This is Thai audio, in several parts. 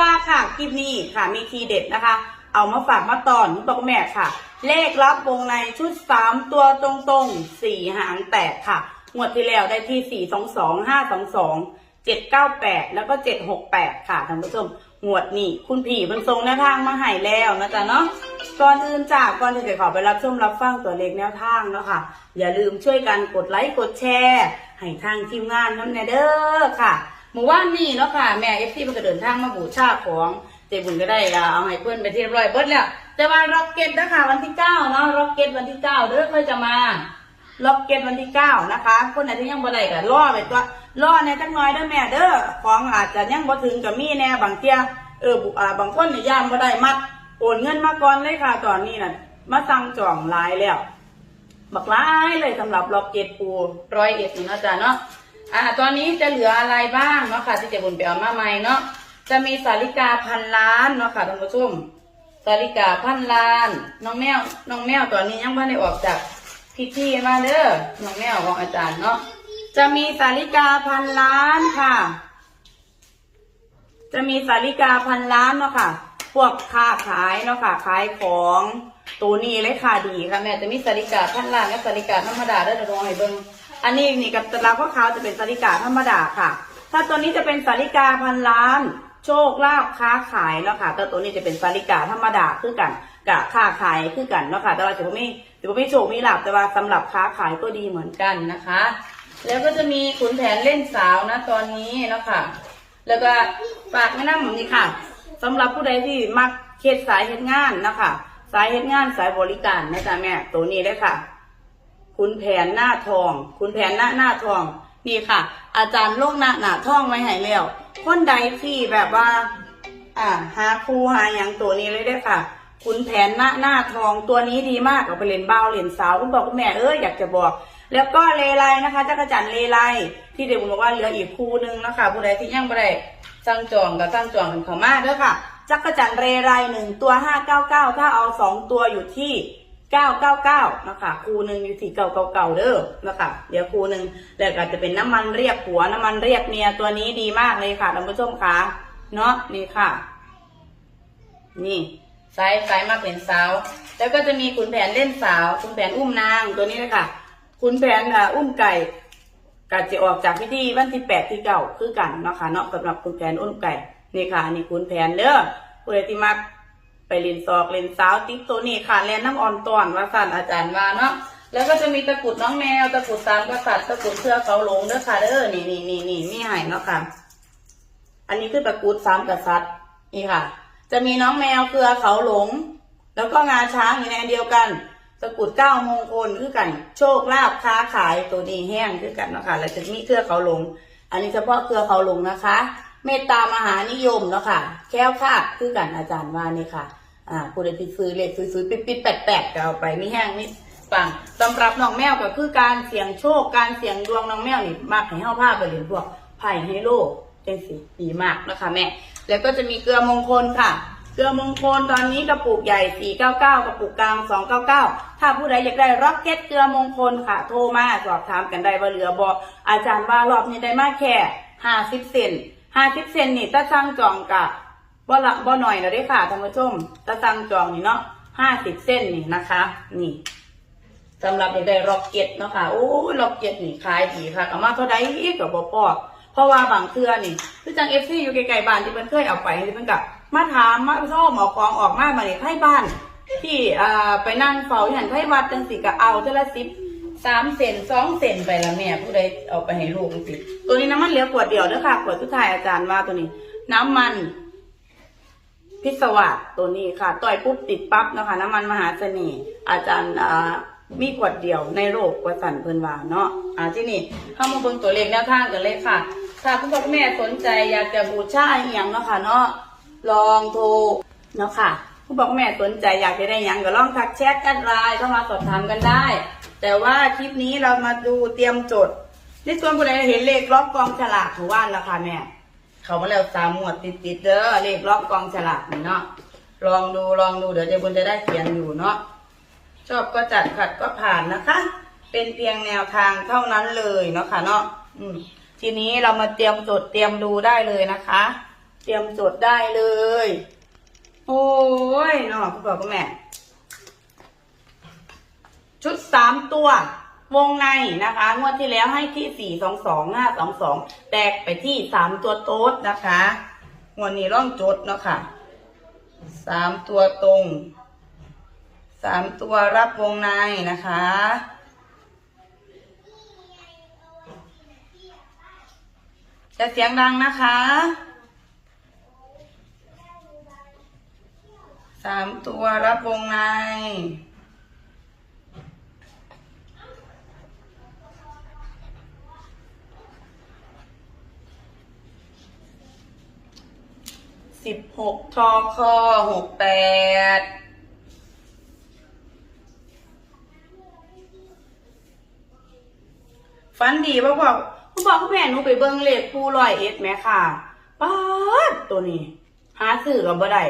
ว่าค่ะคลิปนี้ค่ะมีทีเด็ดนะคะ เอามาฝากมาตอนคุณพ่อคุณแม่ค่ะ เลขรับวงในชุดสามตัวตรงๆสี่หางแตกค่ะงวดที่แล้วได้ที่สี่สองสองห้าสองสองเจ็ดเก้าแปดแล้วก็เจ็ดหกแปดค่ะท่านผู้ชมงวดนี้คุณผีมันทรงแนวทางมาให้แล้วนะจ๊ะเนาะก่อนอื่นจากก่อนที่จะขอไปรับชมรับฟังตัวเลขแนวทางเนาะค่ะ อย่าลืมช่วยกันกดไลค์กดแชร์ให้ทางทีมงานน้ำแนเด้อค่ะ หมู่ว่านนี่เนาะค่ะ แม่เอฟซีมันก็เดินทางมาบูชาของเจบุญก็ได้เอาให้เพื่อนไปที่เรียบร้อยเบิดแล้วแต่ว่าร็อกเก็ตนะคะวันที่เก้าเนาะร็อกเก็ตวันที่เก้าเด้อค่อยจะมาร็อกเก็ตวันที่เก้านะคะ คนไหนที่ยังบ่ได้ก็รอไปตัวรอในจักหน่อยเด้อแม่เด้อของอาจจะยังบ่ถึงกับมีแน่บางเที่ยเออบุอ่าบางคนเนี่ยย่ามบ่ได้มัดโอนเงินมาก่อนเลยค่ะตอนนี้น่ะมาสั่งจองลายแล้ว บักร้ายเลยสำหรับล็อกเก็ตปูร้อยเอ็ดนี่เนาะจ๊ะเนาะ อ่าตอนนี้จะเหลืออะไรบ้างเนาะค่ะ ที่จะบุญไปเอามาใหม่เนาะจะมีสาริกาพันล้านเนาะค่ะท่านผู้ชมสาริกาพันล้าน น้องแมวน้องแมวตอนนี้ยังไม่ได้ออกจากพิธีมาเด้อน้องแมวของอาจารย์เนาะจะมีสาริกาพันล้านค่ะ จะมีสาริกาพันล้านเนาะค่ะ พวกค้าขายเนาะค่ะขายของตัวนี้เลยค่ะดีค่ะแม่จะมีสาริกาพันล้านและสาริกาธรรมดาได้อลองให้เบิ่ง อันนี้นี่กับตะลาข้อขาวจะเป็นสาริกาธรรมดาค่ะ ถ้าตัวนี้จะเป็นสาริกาพันล้าน โชคลาภค้าขายเนาะค่ะแต่ตัวนี้จะเป็นสาริกาธรรมดาคือกันกับค้าขายคือกันเนาะค่ะแต่ว่าจะไม่จะไม่โชคไม่หลับแต่ว่าสำหรับค้าขายก็ดีเหมือนกันนะคะ แล้วก็จะมีขุนแผนเล่นสาวนะตอนนี้เนาะค่ะ แล้วก็ฝากแม่น้ำหมนี่ค่ะสำหรับผู้ใดที่มักเฮ็ดสายเฮ็ดงานนะคะสายเฮ็ดงานสายบริการนะจ๊ะแม่ตัวนี้เลยค่ะ คุณแผนหน้าทองคุณแผนหน้าหน้าทอง นี่ค่ะ อาจารย์ลงหน้าหน้าทองไว้ให้แล้วคนใดที่แบบว่า อ่าหาครูหาอย่างตัวนี้เลยได้ค่ะคุณแผนหน้าหน้าทองตัวนี้ดีมากเอาไปเล่นเบ้าเล่นสาวคุณบอกคุณแม่เอออยากจะบอก แล้วก็เลไลนะคะจักรจันทร์เลไลที่เด็กบอกว่าเหลืออีกคู่หนึงนะคะผู้ใดที่ยังไม่ได้สั่งจองกับสั่งจองกันเข้ามาเด้อค่ะจักรจันทร์เรไรหนึ่งตัวห้าเก้าเก้าถ้าเอาสองตัวอยู่ที่ เก้าเก้าเก้านะคะคูหนึ่งอยู่ที่เก้าเก้าเก้าเด้อนะคะเดี๋ยวคูหนึ่งแล้วก็จะเป็นน้ำมันเรียกผัวน้ำมันเรียกเมียตัวนี้ดีมากเลยค่ะท่านผู้ชมคะเนาะนี่ค่ะ นี่สายสายมากเป็นสาว แล้วก็จะมีขุนแผนเล่นสาวขุนแผนอุ้มนางตัวนี้เลยค่ะขุนแผนอ่าอุ้มไก่กาจะออกจากพิธีวันที่แปดที่เก่าคือกันเนาะค่ะเนาะสำหรับขุนแผนอุ้มไก่นี่ค่ะนี่ขุนแผนเด้อผู้ใดที่มัก ไปเล่นซอกเล่นสาวติ๊กตัวนี้ค่ะแลนน้ำอ่อนตอนว่าสั่นอาจารย์ว่าเนาะแล้วก็จะมีตะกุดน้องแมวตะกุดสามกษัตริย์ตะกุดเสื้อเขาหลงเด้อค่ะเด้อนี่นี่นี่นี่มีให้เนาะค่ะ อันนี้คือตะกุดสามกษัตริย์นี่ค่ะ จะมีน้องแมวเครือเขาหลง แล้วก็งาช้างอยู่ในเดียวกัน ตะกุดเก้ามงคลคือกัน โชคลาภค้าขายตัวนี้แห้งคือกันเนาะค่ะแล้วจะมีเครือเขาหลง อันนี้เฉพาะเครือเขาหลงนะคะ เมตตามหานิยมเนาะค่ะแค้วคาดคือกันอาจารย์ว่านี่ค่ะ อ่าผู้ใดที่ซื้อเลขซื้อๆปิดๆแปดๆก็เอาไปไมีแห้งนี่ปังสำหรับน้องแมวก็คือการเสี่ยงโชคการเสี่ยงดวงน้องแมวนี่มากให้เฮาภาไปเรียนพวกไพ่ไฮโลจังสิดีมากนะคะแม่ แล้วก็จะมีเกลือมงคลค่ะ เกลือมงคลตอนนี้กระปุกใหญ่ 499 กระปุกกลาง 299 ถ้าผู้ใดอยากได้ร็อกเก็ตเกลือมงคลค่ะ โทรมาสอบถามกันได้ว่าเหลือบออาจารย์ว่ารอบนี้ได้มากแค่ 50 เซน50 เซนนี่ถ้าสั่งจองกะ บ่ละบ่หน่อยนะเด้ค่ะท่านผู้ชมถ้าสั่งจองนี่เนาะ50เส้นนี่นะคะ นี่สำหรับอยากได้ร็อกเก็ตเนาะค่ะโอ้ยร็อกเก็ตนี่ขายดีค่ะเอามาเท่าใดอีกกับบ่พอเพราะว่าบางเทื่อนี่คือจังเอฟซีอยู่ไกลๆบ้านที่มันเคยเอาไปที่มันกับมาถามมาชอบหมอของออกมามาเนี่ยให้บ้าน ที่อ่าไปนั่งเฝ้าอย่างให้วัดจังสิก็เอาเท่าละสิบสามเซนสองเซนไปละแม่ผู้ใดเอาไปให้ลูกสิตัวนี้น้ำมันเหลือขวดเดียวเด้อค่ะขวดสุดท้ายอาจารย์ว่าตัวนี้ น้ำมัน พิศวาสตัวนี้ค่ะ ต่อยปุ๊บติดปั๊บนะคะน้ำมันมหาเสน่ห์อาจารย์อ่ามีขวดเดียวในโลกกว่าสันเพิ่นว่าเนาะอ่าที่นี่เข้ามาเบิ่งตัวเลขแนวทางกันเลยค่ะ ถ้าคุณพ่อคุณแม่สนใจอยากจะบูชาอหย่างเนาะค่ะเนาะลองโทรเนาะค่ะคุณพ่อคุณแม่สนใจอยากจะได้หยังก็ลองทักแชทแอดไลน์เข้ามาสอบถามกันได้ แต่ว่าคลิปนี้เรามาดูเตรียมจดในส่วนผู้ใดเห็นเลขล็อกกองฉลากถือว่านแล้วค่ะแม่ เขามาแล้วสามหมวดติดๆเด้อเลขล็อกกองฉลากนี่เนาะลองดูลองดูเดี๋ยวเจ๊บุญจะได้เขียนอยู่เนาะชอบก็จัดขัดก็ผ่านนะคะ เป็นเพียงแนวทางเท่านั้นเลยเนาะค่ะเนาะอืมทีนี้เรามาเตรียมจดเตรียมดูได้เลยนะคะ เตรียมจดได้เลย โอ้ยเนาะคุณพ่อคุณแม่ชุดสามตัว วงในนะคะ งวดที่แล้วให้ที่สี่สองสองห้าสองสองแตกไปที่สามตัวโต๊ดนะคะงวดนี้ร่องจดเนาะค่ะสามตัวตรงสามตัวรับวงในนะคะจะเสียงดังนะคะสามตัวรับวงใน สิบหกทอคอหกแปดฟันดีป่ะพ่อคุณพ่อคุณแม่หนูไปเบิ้งเลขผู้ลอยเอ็ดแม่ค่ะป๊าดตัวนี้ หาซื้อกับบ่ได้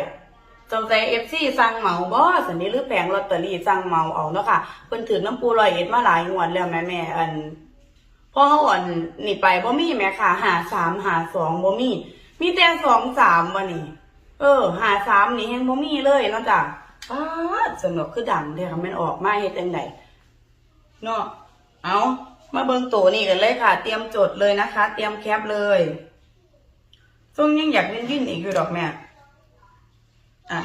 จงใจเอฟซีสั่งเหมาบ่สันนี้หรือแผงลอตเตอรี่สั่งเหมาเอาเนาะค่ะเพิ่นถือน้ำปูลอยเอ็ดมาหลายงวดแล้วแม่แม่อันพ่อเขาอ่อนนี่ไปบ่มีแม่ค่ะหาสามหาสองบ่มี มีแต่สองสามวันนี้ เออ หาสามนี่ยังบ่มีเลยเนาะจ้ะป๊าสำหรับคือดังเด้ค่ะแม่นออกมาเฮ็ดจังไดเนาะเอามาเบิ่งตัวนี่กันเลยค่ะ เตรียมจดเลยนะคะ เตรียมแคปเลยซุ่มยังอยากเล่นวิ่นอีกอยู่ดอกแม่อะ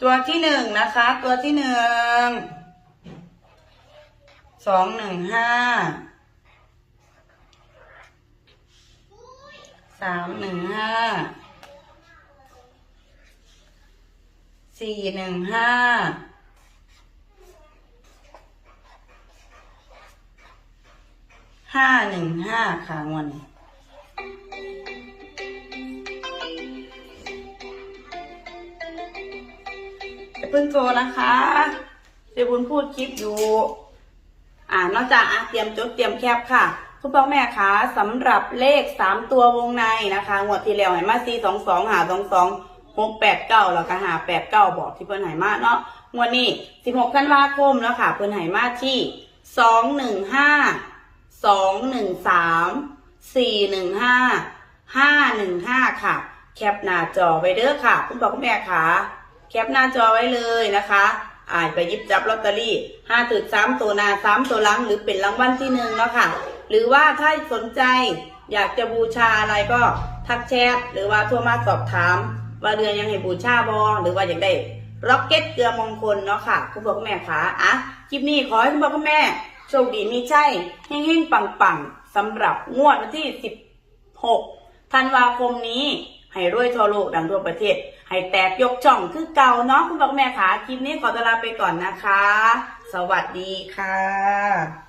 ตัวที่หนึ่งนะคะ ตัวที่หนึ่งสองหนึ่งห้าามหนึ่งห้าสี่หนึ่งห้าห้าหนึ่งห้าค่ะงวนเพิ่งโทรนะคะเดี๋ยวบุญพูดคลิปอยู่ อ่านอกจากอะเตรียมจดเตรียมแคปค่ะ คุณพ่อแม่คะสำหรับเลขสามตัววงในนะคะงวดที่แล้วหายมาสี่สองสองหาสองสองหกแปดเก้าแล้วก็หาแปดเก้าบอกที่เพิ่นหายมาเนาะงวดนี้สิบหกธันวาคมแล้วค่ะ เพิ่นหายมาที่สองหนึ่งห้าสองหนึ่งสามสี่หนึ่งห้าห้าหนึ่งห้าค่ะ แคปหน้าจอไว้เด้อค่ะ คุณพ่อคุณแม่คะแคปหน้าจอไว้เลยนะคะอ่านไปยิบจับลอตเตอรี่ห้าถึงสามตัวหนาสามตัวหลังหรือเป็นรางวัลที่หนึ่งเนาะค่ะ หรือว่าถ้าสนใจอยากจะบูชาอะไรก็ทักแชทหรือว่าโทรมาสอบถาม ว่าเดือนยังให้บูชาบอหรือว่าอยากได้ร็อกเก็ตเกลือมงคลเนาะค่ะ คุณพ่อคุณแม่คะอะคลิปนี้ขอให้คุณพ่อคุณแม่โชคดีมีใจเฮงๆปังๆสำหรับงวดวันที่สิบหกธันวาคมนี้ ให้รวยทั่วโลกดังทั่วประเทศ ให้แตกยกช่องคือเก่าเนาะคุณพ่อคุณแม่คะคลิปนี้ขอตลาไปก่อนนะคะ สวัสดีค่ะ